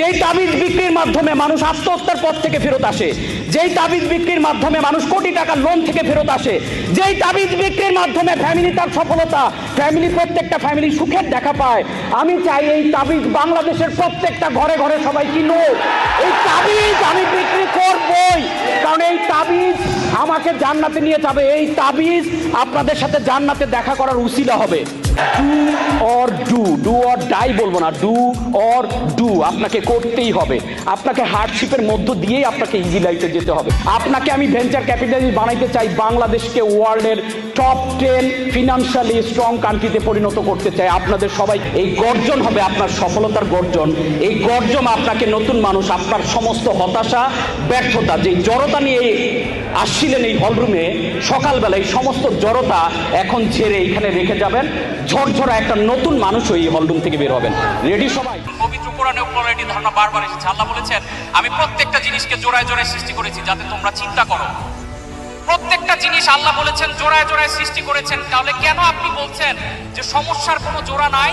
যেই তাবিজ বিক্রির মাধ্যমে মানুষ আত্মহত্যার পথ থেকে ফেরত আসে, যেই তাবিজ বিক্রির মাধ্যমে মানুষ কোটি টাকার লোন থেকে ফেরত আসে, যেই তাবিজ বিক্রির মাধ্যমে ফ্যামিলি তার সফলতা ফ্যামিলি প্রত্যেকটা ফ্যামিলি সুখের দেখা পায়, আমি চাই এই তাবিজ বাংলাদেশের প্রত্যেকটা ঘরে ঘরে সবাই কিনুক। এই তাবিজ আমি বিক্রি করবই, কারণ এই তাবিজ আমাকে জান্নাতে নিয়ে যাবে, এই তাবিজ আপনাদের সাথে জান্নাতে দেখা করার উসিলা হবে। Do or do do or die বলব না ডু অর ডু আপনাকে করতেই হবে। আপনাকে হার্ডশিপের মধ্য দিয়েই আপনাকে ইজি লাইফে যেতে হবে। আপনাকে আমি ভেঞ্চার ক্যাপিটালিস্ট বানাইতে চাই, বাংলাদেশকে ওয়ার্ল্ডের টপ টেন ফিনান্সিয়ালি স্ট্রং কান্ট্রিতে পরিণত করতে চাই। আপনাদের সবাই, এই গর্জন হবে আপনার সফলতার গর্জন। এই গর্জন আপনাকে নতুন মানুষ, আপনার সমস্ত হতাশা, ব্যর্থতা যে জড়তা নিয়ে আসছিলেন এই হলরুমে সকালবেলা এই সমস্ত জড়তা এখন ছেড়ে এখানে রেখে যাবেন। ঝরঝরা একটা নতুন মানুষ এই হলরুম থেকে বের হবেন। রেডি সবাই? পবিত্র ধারণা আল্লাহ বলেছেন, আমি প্রত্যেকটা জিনিসকে জোড়ায় জোড়ায় সৃষ্টি করেছি যাতে তোমরা চিন্তা করো। প্রত্যেকটা জিনিস আল্লাহ বলেছেন, জোড়ায় জোড়ায় সৃষ্টি করেছেন। তাহলে কেন আপনি বলছেন যে সমস্যার কোনো জোড়া নাই?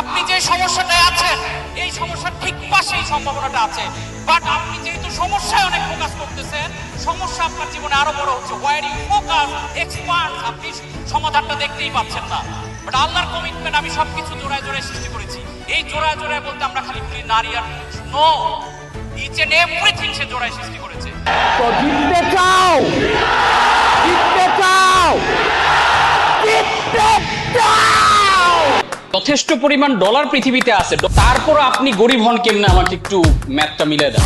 আপনি যে সমস্যাটায় আছেন, এই সমস্যার ঠিক পাশে এই সম্ভাবনাটা আছে। বাট আপনি যেহেতু সমস্যায় অনেক ফোকাস করতেছেন, সমস্যা আপনার জীবনে আরও বড় হচ্ছে। ওয়ার ইউ ফোকাস এক্সপার্ট আপনি সমাধানটা দেখতেই পাচ্ছেন না। বাট আল্লাহর কমিটমেন্ট আমি সবকিছু জোড়ায় জোড়ায় সৃষ্টি করেছি। এই জোড়ায় জোড়ায় বলতে আমরা খালি বলি নারী আর নো ইচ এন্ড এভরিথিং সে জোড়ায় সৃষ্টি করেছে। তো জিততে চাও যথেষ্ট পরিমাণ ডলার পৃথিবীতে আছে। তারপর আপনি গরিব হন কেমনে? আমাকে একটু ম্যাথটা মিলে দেন